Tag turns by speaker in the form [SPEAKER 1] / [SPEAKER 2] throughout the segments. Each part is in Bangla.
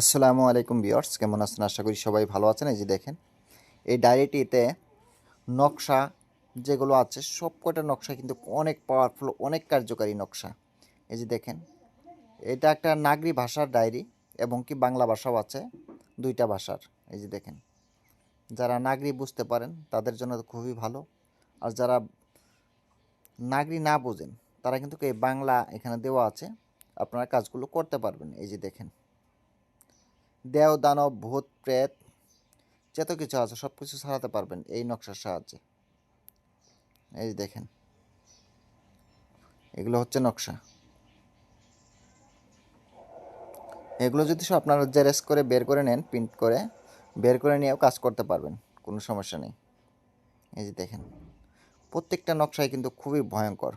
[SPEAKER 1] আসসালামু আলাইকুম বিয়ার্স কেমন আছেন? আশা করি সবাই ভালো আছেন। এই যে দেখেন, এই ডায়েরিটিতে নকশা যেগুলো আছে, সব কটা নকশা কিন্তু অনেক পাওয়ারফুল অনেক কার্যকারী নকশা। এই যে দেখেন, এটা একটা নাগরি ভাষার ডায়েরি এবং কি বাংলা ভাষাও আছে, দুইটা ভাষার। এই যে দেখেন, যারা নাগরি বুঝতে পারেন, তাদের জন্য খুবই ভালো। আর যারা নাগরি না বোঝেন, তারা কিন্তু এই বাংলা এখানে দেওয়া আছে, আপনারা কাজগুলো করতে পারবেন। এই যে দেখেন দেও দানব, ভূত, প্রেত, যত কিছু আছে সব কিছু ছাড়াতে পারবেন এই নকশার সাহায্যে। এই দেখেন। এগুলো হচ্ছে নকশা। এগুলো যদি সব আপনারা জেরেস করে বের করে নেন, প্রিন্ট করে বের করে নিয়েও কাজ করতে পারবেন, কোনো সমস্যা নেই। এই যে দেখেন, প্রত্যেকটা নকশাই কিন্তু খুবই ভয়ঙ্কর।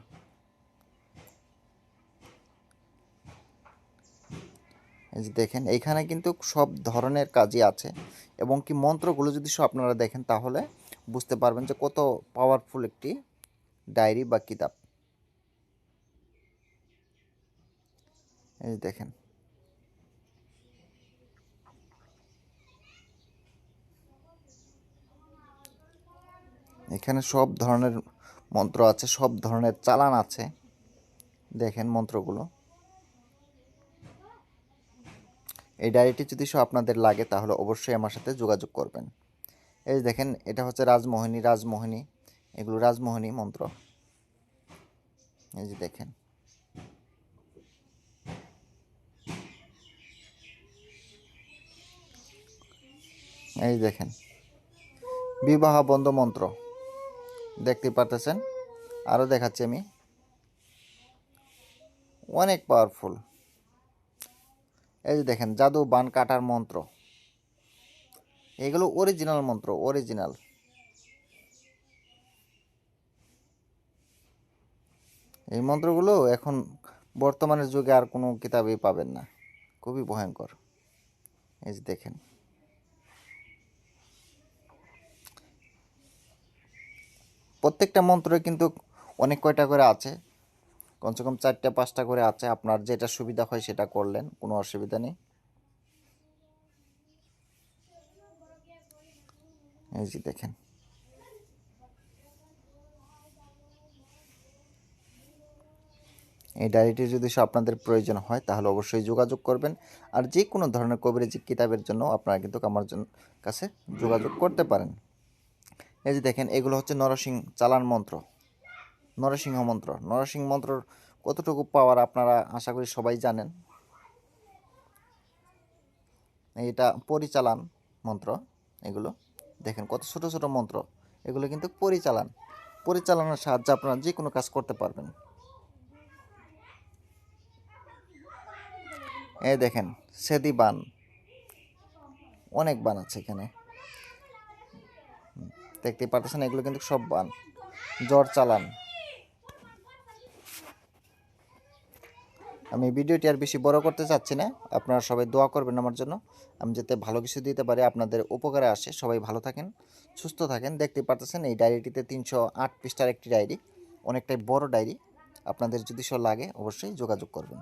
[SPEAKER 1] এই যে দেখেন, এইখানে কিন্তু সব ধরনের কাজই আছে। এবং কি মন্ত্রগুলো যদি সব আপনারা দেখেন, তাহলে বুঝতে পারবেন যে কত পাওয়ারফুল একটি ডায়েরি বা কিতাব। এই দেখেন। এখানে সব ধরনের মন্ত্র আছে, সব ধরনের চালান আছে। দেখেন মন্ত্রগুলো। এই ডায়েরিটি যদি সব আপনাদের লাগে, তাহলে অবশ্যই আমার সাথে যোগাযোগ করবেন। এই যে দেখেন, এটা হচ্ছে রাজমোহিনী রাজমোহিনী, এগুলো রাজমোহিনী মন্ত্র। এই যে দেখেন। এই দেখেন। বিবাহ বন্ধ মন্ত্র। দেখতে পারতেছেন? আরও দেখাচ্ছি আমি। অনেক পাওয়ারফুল এই যে দেখেন, জাদু বান কাটার মন্ত্র। এগুলো অরিজিনাল মন্ত্র অরিজিনাল এই মন্ত্রগুলো এখন বর্তমানের যুগে আর কোনো কিতাবেই পাবেন না। খুবই ভয়ঙ্কর। এই যে দেখেন। প্রত্যেকটা মন্ত্রে কিন্তু অনেক কয়টা করে আছে। কমসে কম চারটা, পাঁচটা করে আছে। আপনার যেটা সুবিধা হয় সেটা করলেন, কোনো অসুবিধা নেই। এই যে দেখেন। এই ডায়েরিটি যদি আপনাদের প্রয়োজন হয়, তাহলে অবশ্যই যোগাযোগ করবেন। আর যে কোনো ধরনের কবিরাজি কিতাবের জন্য আপনারা কিন্তু আমার কাছে যোগাযোগ করতে পারেন। এই যে দেখেন, এগুলো হচ্ছে নরসিং চালান মন্ত্র। নরসিংহ মন্ত্র। নরসিংহ মন্ত্রর কতটুকু পাওয়ার আপনারা আশা করি সবাই জানেন। এটা পরিচালান মন্ত্র, এগুলো। দেখেন কত ছোট ছোট মন্ত্র, এগুলো কিন্তু পরিচালান। পরিচালনার সাহায্যে আপনারা যে কোনো কাজ করতে পারবেন। এই দেখেন, সেদি বান। অনেক বান আছে এখানে। দেখতে পারতেছেন এগুলো কিন্তু সব বান। জ্বর চালান। আমি ভিডিওটি আর বেশি বড় করতে চাচ্ছি না। আপনারা সবাই দোয়া করবেন আমার জন্য। আমি যাতে ভালো কিছু দিতে পারি, আপনাদের উপকারে আসে। সবাই ভালো থাকেন, সুস্থ থাকেন। দেখতে পারতেছেন, এই ডায়েরিটিতে তিনশো আট পৃষ্ঠার একটি ডায়েরি, অনেকটাই বড় ডায়েরি। আপনাদের যদি সব লাগে, অবশ্যই যোগাযোগ করবেন।